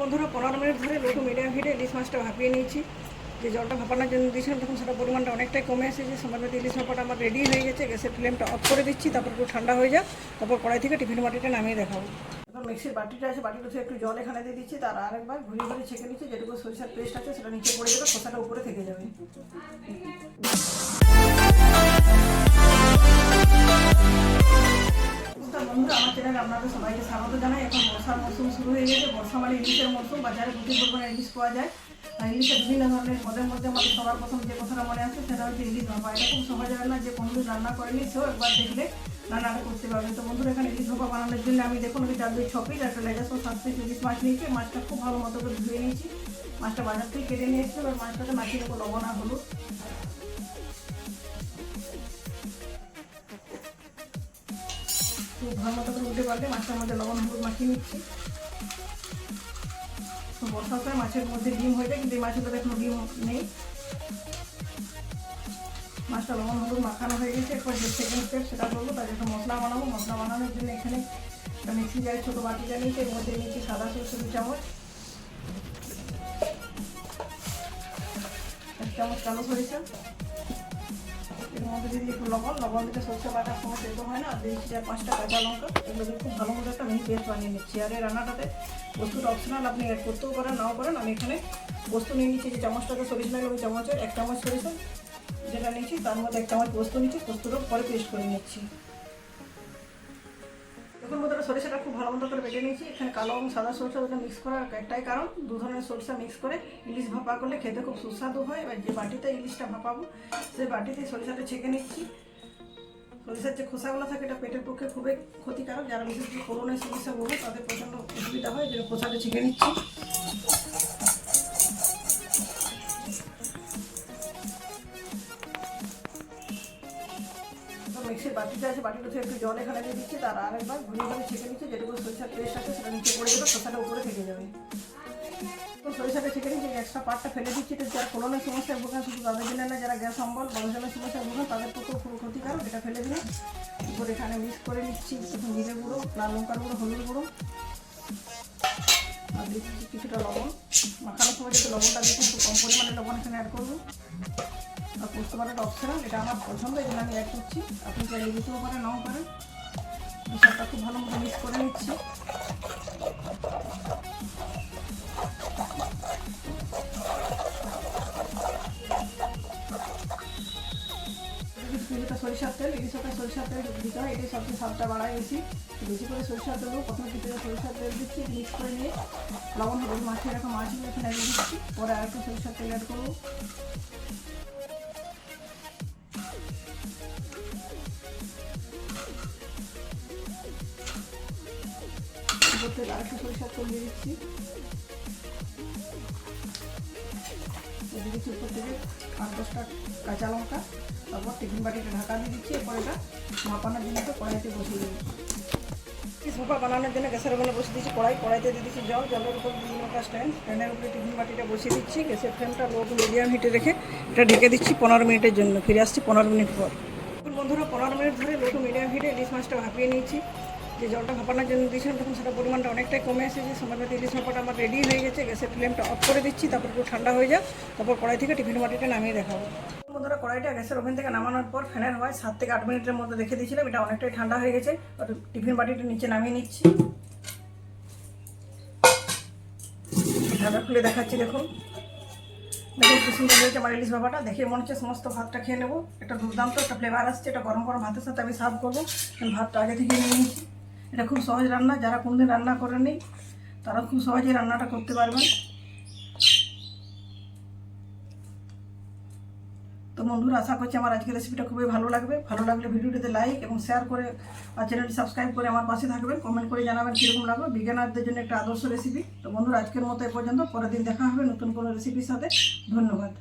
বন্ধুরা পনেরো মিনিট ধরে লোটো মিডিয়াম হিটে ইলিশ মাছটা ভাপিয়ে নিয়েছি, যে জলটা ভাপানোর জন্য দিয়েছিলাম, তখন সেটা পরিমাণটা অনেকটাই কমে এসেছে। সময় মতো ইলিশ ভাপাটা আমার রেডি হয়ে গেছে, গ্যাসের ফ্লেমটা অফ করে দিচ্ছি, তারপর একটু ঠান্ডা হয়ে যাক, তারপর কড়াই থেকে টিফিন বাটিটা নামিয়ে দেখাবো। এখন মিক্সির বাটিটা আছে বাটিটা থেকে একটু জল এখানে দিয়ে দিচ্ছি, তার আরেকবার ঘুরিয়ে ঘুরিয়ে ছেঁকে নিচ্ছি, যেটুকু সরিষার পেস্ট আছে সেটা নিচে পড়ে যাবে, খোসাটা উপরে থেকে যাবে। বন্ধুরা, আমার চ্যানেলে আপনাদের সবাইকে স্বাগত জানাই। এখন বর্ষার মৌসুম শুরু হয়ে গেছে। বর্ষা মানে ইলিশের মৌসুম বাজারে প্রচুর পরিমাণে ইলিশ পাওয়া যায়। আর ইলিশের বিভিন্ন ধরনের পদের মধ্যে আমাদের সবার প্রথম যে কথাটা মনে আসে, সেটা হচ্ছে ইলিশ ভাপা এটা খুব সহজ রান্না যে কোনোদিন রান্না করেনি সেও একবার দেখলে রান্নাটা করতে পারবে। তো বন্ধুরা, এখানে ইলিশ ভাপা বানানোর জন্য আমি দেখুন ওই চার দুই ছ একটা লেগা সব সাত ইলিশ মাছ নিয়েছি। মাছটা খুব ভালো মতো করে ধুয়ে নিয়েছি। মাছটা বাজার থেকে কেটে নিয়ে এবার মাছটাতে মাখিয়ে দেবো লবণ হলুদ। ভালো মতো করে উঠে পারলে মাছটার মধ্যে লবণ হলুদ মাখিয়ে নিচ্ছি। তো বর্ষার সময় মাছের মধ্যে ডিম হয়ে যায়, কিন্তু এই মাছের এখনও ডিম নেই। মাছটা লবণ হলুদ মাখানো হয়ে গেছে, এরপর যে সেকেন্ড স্টেপ সেটা করব, তার জন্য মশলা বানাবো। মশলা বানানোর জন্য এখানে একটা মিক্সি জারে ছোটো বাটিটা নিয়েছি এর মধ্যে নিয়েছি সাদা সরষে দু চামচ। এক চামচ কালো সরিষা। মধ্যে একটু লবণ লবণ দিতে সরষে বাটার সময় সেদ্ধ হয় না দিয়েছি চার পাঁচটা কাঁচা লঙ্কা, এগুলো দিয়ে খুব ভালো মতো একটা মিহি পেস্ট বানিয়ে নিচ্ছি। আর এই রান্নাটাতে বস্তুটা অপশনাল আপনি অ্যাড করতেও পারেন, নাও পারেন। আমি এখানে বস্তু নিয়ে নিচ্ছি, যে চামচটাতে সরিষা লাগবে ওই চামচের এক চামচ যেটা নিয়েছি, তার মধ্যে এক চামচ পোস্ত নিচ্ছি পোস্তটা পরে পেস্ট করে নিচ্ছি। এখন মধ্যে সরিষাটা খুব ভালো মতো করে বেটে নিয়েছি। এখানে কালো এবং সাদা সরষা দুটো মিক্স করার একটাই কারণ। দু ধরনের সরষা মিক্স করে ইলিশ ভাপা করলে খেতে খুব সুস্বাদু হয়। এবার যে বাটিতে ইলিশটা ভাপাবো, সেই বাটিতে সরিষাটা ছেঁকে নিচ্ছি। সরিষার যে খোসাগুলো থাকে, এটা পেটের পক্ষে খুবই ক্ষতিকারক। যারা বিশেষ করে করোনায় সরিষা বলবে তাদের প্রচণ্ড অসুবিধা হয়। যে খোসাটা ছেঁকে নিচ্ছি। বাটিটা আছে বাটিটা থেকে একটু জল এখানে দিয়ে দিচ্ছি, তার আরেকবার ঘুরিয়ে ঘুরিয়ে ছেঁকে নিচ্ছি, যেটুকু সরিষার পেস্ট আছে সেটা নিচে পড়ে যাবে খোসাটা উপরে থেকে যাবে। তো সরিষাটা ছেঁকে নিচ্ছি এক্সট্রা পার্টটা ফেলে দিচ্ছি, এটা যারা কোলনের সমস্যায় ভোগেন, শুধু তাদের জন্য না, যারা গ্যাস অম্বল বড়জনের সমস্যায় ভোগেন, তাদের পক্ষেও খুব ক্ষতিকারক, এটা ফেলে দিলাম। উপরে এখানে মিক্স করে নিচ্ছি প্রথম জিরে গুঁড়ো, লাল লঙ্কার গুঁড়ো, হলুদ গুঁড়ো, আর দিচ্ছি কিছুটা লবণ। মাখানোর সময় যাতে লবণটা দিচ্ছি একটু কম পরিমাণে লবণ এখানে অ্যাড করব। পোস্ত বাটাটা অপশনাল এটা আমার পছন্দ এই আমি অ্যাড করছি। আপনি চাইলে দিতেও পারেন নাও পারেন। সবটা খুব ভালো মতো মিক্স করে নিচ্ছি। কিছুটা সরিষার তেল ইলিশটা সরিষার তেল দিতে হয় এটাই সবচেয়ে স্বাদটা বাড়ায় বেশি বেশি করে সরিষার তেল প্রথমে কিছুটা সরিষার তেল দিচ্ছি মিক্স করে নিয়ে লবণ, হলুদ, মাখিয়ে রাখা মাছগুলো এখানে দিচ্ছি। পরে আরেকটা সরিষার তেল অ্যাড করব। করতে আরেকটু সরিষার তেল দিয়ে দিচ্ছি কাঁচা লঙ্কা, তারপর টিফিন বাটিতে ঢাকা দিয়ে দিচ্ছি, এরপর এটা মাপানোর জন্য তো কড়াইতে বসিয়ে দিচ্ছি। সোফা বানানোর জন্য গ্যাসের ওভেনে বসিয়ে দিচ্ছি কড়াই, কড়াইতে দিয়ে দিচ্ছি জল, জলের উপর দিয়ে স্ট্যান্ড। স্ট্যান্ডের উপরে টিফিন বাটিটা বসিয়ে দিচ্ছি, গ্যাসের ফ্লেমটা লো মিডিয়াম হিটে রেখে এটা ঢেকে দিচ্ছি পনেরো মিনিটের জন্য, ফিরে আসছি পনেরো মিনিট পর। বন্ধুরা, পনেরো মিনিট ধরে লো মিডিয়াম হিটে ইলিশ মাছটা ভাপিয়ে নিয়েছি। যে জলটা ভাপানোর জন্য দিয়েছিলাম, তখন সেটা পরিমাণটা অনেকটাই কমে এসেছে। সময় মতো ইলিশ ভাপাটা আমার রেডি হয়ে গেছে। গ্যাসের ফ্লেমটা অফ করে দিচ্ছি, তারপর একটু ঠান্ডা হয়ে যাক। তারপর কড়াই থেকে টিফিন বাটিটা নামিয়ে দেখাবো। বন্ধুরা, কড়াইটা গ্যাসের ওভেন থেকে নামানোর পর ফ্যানের হয় সাত থেকে আট মিনিটের মধ্যে দেখে দিয়েছিলাম। এটা অনেকটাই ঠান্ডা হয়ে গেছে। টিফিন বাটিটা নিচে নামিয়ে নিচ্ছি। ঢাকা খুলে দেখাচ্ছি, দেখুন। দেখুন কি সুন্দর হয়েছে আমার ইলিশ বাবাটা দেখে মনে হচ্ছে সমস্ত ভাতটা খেয়ে নেব। একটা দুর্দান্ত একটা ফ্লেভার আসছে। এটা গরম গরম ভাতের সাথে আমি সার্ভ করব। ভাতটা আগে থেকে নিয়ে নিয়েছি এটা খুব সহজ রান্না, যারা কোনোদিন রান্না করেনি তারা খুব সহজেই রান্নাটা করতে পারবেন। তো বন্ধুরা, আশা করছি আমার আজকের রেসিপিটা খুবই ভালো লাগবে। ভালো লাগলে ভিডিওটিতে লাইক এবং শেয়ার করে আর চ্যানেলটি সাবস্ক্রাইব করে আমার পাশে থাকবেন। কমেন্ট করে জানাবেন কীরকম লাগবে বিজ্ঞানারদের জন্য একটা আদর্শ রেসিপি তো বন্ধুরা, আজকের মতো এ পর্যন্ত। পরের দিন দেখা হবে নতুন কোনো রেসিপির সাথে। ধন্যবাদ।